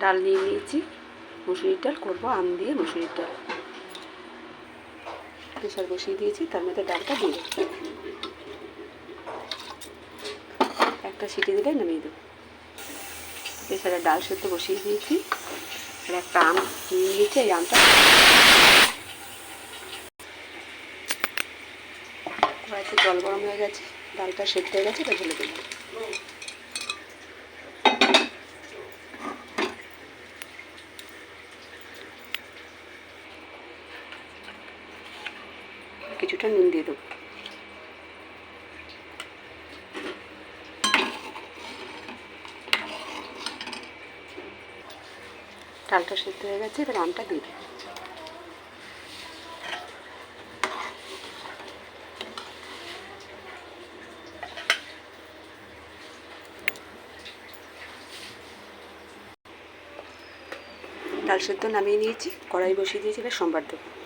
ডাল নিয়ে নিয়েছি। মুসুরির ডাল করব, আম দিয়ে মুসুরির ডাল। প্রেশার বসিয়ে দিয়েছি, তার মধ্যে ডালটা দিয়ে একটা সিটি দিলে নামিয়ে দেবো। প্রেশারে ডাল সেদ্ধ বসিয়ে দিয়েছি, আর একটা আম নিয়ে নিয়েছি, এই আমটা। কড়াইতে জল গরম হয়ে গেছে, ডালটা সেদ্ধ হয়ে গেছে, এটা ঢেলে দেবো। কিছুটা নুন দিয়ে দেবো। ডালটা সেদ্ধ হয়ে গেছে, এবার আমটা দিয়ে ডাল সেদ্ধ নামিয়ে নিয়েছি, কড়াই বসিয়ে দিয়েছি, এবার সোমবার দেবো।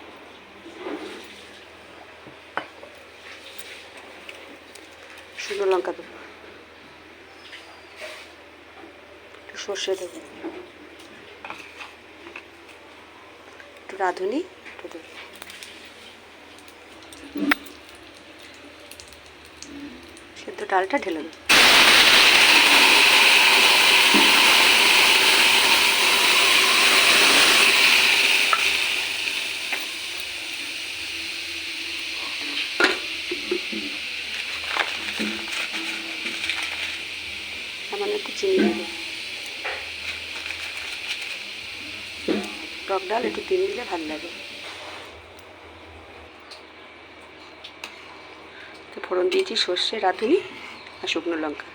শুকনো লঙ্কা দেবো। একটু সর্ষে দেবো। একটু রাঁধুনি একটু দেবো। সেদ্ধ ডালটা ঢেলে দেবো। সামান্য একটু চিনি দেবো। টক ডাল একটু তিন দিলে ভালো লাগে। তো ফোড়ন দিয়েছি সর্ষে, রাঁধুনি আর শুকনো লঙ্কা।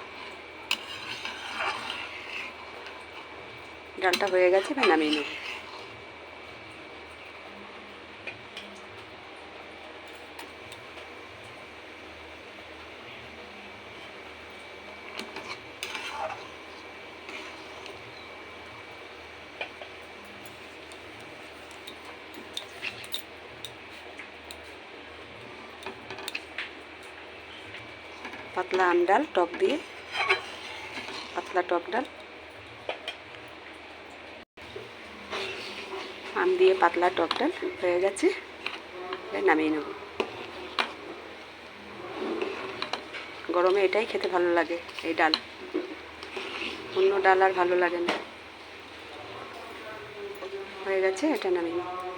ডালটা হয়ে গেছে, এবার নামিয়ে নেব। পাতলা আম ডাল, টক দিয়ে। পাতলা টক ডাল। আম দিয়ে পাতলা টক ডাল হয়ে গেছে। নামিয়ে নেব। গরমে এটাই খেতে ভালো লাগে, এই ডাল। অন্য ডাল আর ভালো লাগে না। হয়ে গেছে, এটা নামিয়ে নেব।